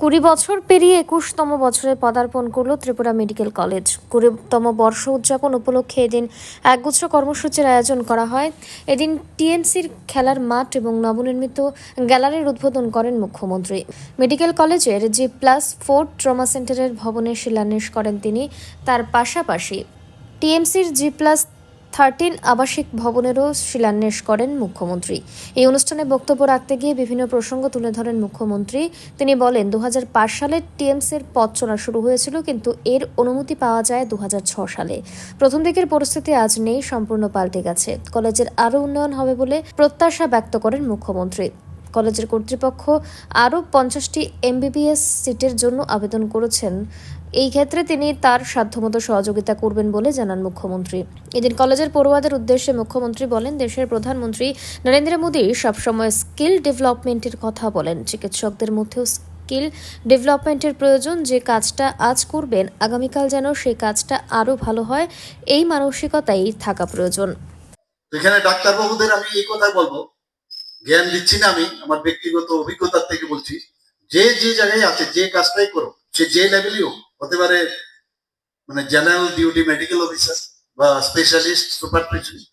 কুড়ি বছর পেরিয়ে একুশতম বছরে পদার্পণ করল ত্রিপুরা মেডিকেল কলেজ। কুড়িতম বর্ষ উদযাপন উপলক্ষে এদিন একগুচ্ছ কর্মসূচির আয়োজন করা হয়। এদিন টিএমসির খেলার মাঠ এবং নবনির্মিত গ্যালারির উদ্বোধন করেন মুখ্যমন্ত্রী। মেডিকেল কলেজের জি প্লাস ফোর ট্রমা সেন্টারের ভবনের শিলান্যাস করেন তিনি। তার পাশাপাশি টিএমসির জি প্লাস থার্টিন আবাসিক ভবনেরও শিলান্যাস করেন মুখ্যমন্ত্রী। এই অনুষ্ঠানে বক্তব্য রাখতে গিয়ে বিভিন্ন প্রসঙ্গ তুলে ধরেন মুখ্যমন্ত্রী। তিনি বলেন দু হাজার পাঁচ সালে টিএমসির পথ চলা শুরু হয়েছিল, কিন্তু এর অনুমতি পাওয়া যায় দু সালে। প্রথম দিকের পরিস্থিতি আজ নেই, সম্পূর্ণ পাল্টে গেছে। কলেজের আরও উন্নয়ন হবে বলে প্রত্যাশা ব্যক্ত করেন মুখ্যমন্ত্রী। কলেজের কর্তৃপক্ষ আরও পঞ্চাশটি এমবিবিএস সিটের জন্য আবেদন করেছেন। এই ক্ষেত্রে তিনি তার সাধ্যমতো সহযোগিতা করবেন বলে জানান মুখ্যমন্ত্রী। এদিন কলেজের পড়ুয়াদের উদ্দেশ্যে মুখ্যমন্ত্রী বলেন, দেশের প্রধানমন্ত্রী নরেন্দ্র মোদী সবসময় স্কিল ডেভেলপমেন্টের কথা বলেন। চিকিৎসকদের মধ্যেও স্কিল ডেভেলপমেন্টের প্রয়োজন, যে কাজটা আজ করবেন, আগামীকাল যেন সেই কাজটা আরও ভালো হয়, এই মানসিকতাই থাকা প্রয়োজন। এখানে ডাক্তারবাবুদের আমি এই কথা বলব। জ্ঞান দিচ্ছি না আমি, আমার ব্যক্তিগত অভিজ্ঞতার থেকে বলছি, যে যে জায়গায় আছে, যে কাজটাই করো সে যে লেভেলই হোক, হতে পারে মানে জেনারেল ডিউটি মেডিকেল অফিসার বা স্পেশালিস্ট সুপার স্পেশালিস্ট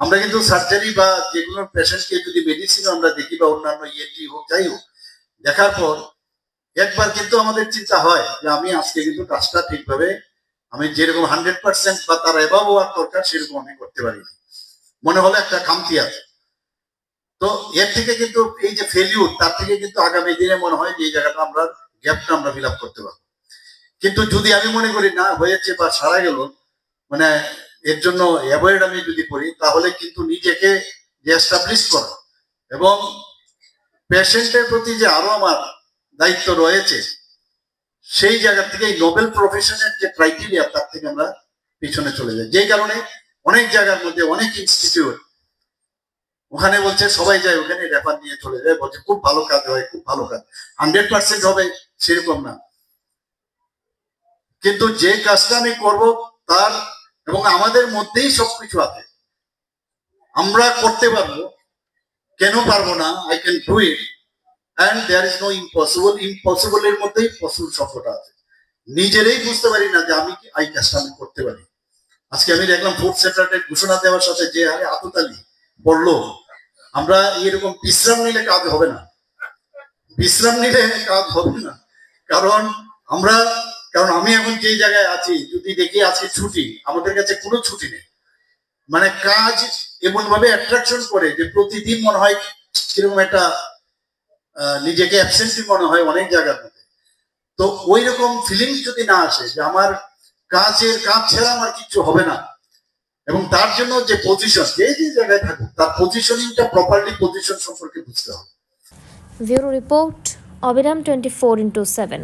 আমরা কিন্তু সার্জারি বা যে কোনো পেশেন্টকে যদি মেডিসিনও আমরা দেখি বা অন্যান্য ইএনটি হোক, যাই হোক, দেখার পর একবার কিন্তু আমাদের চিন্তা হয় যে আমি আজকে কিন্তু কাজটা ঠিকভাবে, আমি যেরকম হান্ড্রেড পার্সেন্ট বা তার এভাব হওয়ার দরকার, সেরকম আমি করতে পারি। মনে হলো একটা খামতি আছে তো এর থেকে কিন্তু এই যে ফেলিউর তার থেকে কিন্তু আগামী দিনে মনে হয় যে এই জায়গাটা আমরা গ্যাপটা আমরা ফিল করতে পারব। কিন্তু যদি আমি মনে করি না, হয়েছে বা সারা গেল মানে এর জন্য অ্যাভয়েড আমি যদি করি, তাহলে কিন্তু নিজেকে এস্টাবলিশ করা। এবং পেশেন্টের প্রতি যে আরও আমার দায়িত্ব রয়েছে, সেই জায়গা থেকে এই নোবেল প্রফেশনের যে ক্রাইটেরিয়া তার থেকে আমরা পিছনে চলে যাই। যেই কারণে অনেক জায়গার মধ্যে অনেক ইনস্টিটিউট ওখানে বলছে, সবাই যায়, ওখানে রেফার নিয়ে চলে যায়, বলছে, খুব ভালো কাজ হয়, খুব ভালো কাজ। হান্ড্রেড পার্সেন্ট হবে, সেরকম না। কিন্তু যে কাজটা আমি করব, তার এবং আমাদের মধ্যেই সবকিছু আছে। আমরা করতে পারব, কেন পারব না I can do it and there is no impossible impossible এর মধ্যেই পসিবল সফলতা আছে। নিজেরাই বুঝতে পারি না যে আমি কি এই কাজটা আমি করতে পারি। আজকে আমি দেখলাম ফুড সেক্রেটারি ঘোষণা দেওয়ার সাথে যে হারে আততালি। পড়ল। আমরা এরকম বিশ্রাম নিলে কাজ হবে না। বিশ্রাম নিলে কাজ হবে না। কারণ আমরা, কারণ আমি এখন যে জায়গায় আছি, যদি দেখি আজকে ছুটি, আমাদের কাছে কোনো ছুটি নেই। মানে কাজ এমন ভাবে অ্যাট্রাকশন করে যে প্রতিদিন মনে হয় কীরকম একটা নিজেকে অ্যাবসেন্সি মনে হয় অনেক জায়গার মধ্যে। তো ওই রকম ফিলিং যদি না আসে যে আমার কাজের কাজ ছাড়া আমার কিছু হবে না এবং তার জন্য যে পজিশন যে যে জায়গায় থাকুক, তার পজিশনিংটা প্রপারলি পজিশন সম্পর্কে বুঝতে হবে। ব্যুরো রিপোর্ট, অবিরাম টোয়েন্টি ফোর ইন্টু সেভেন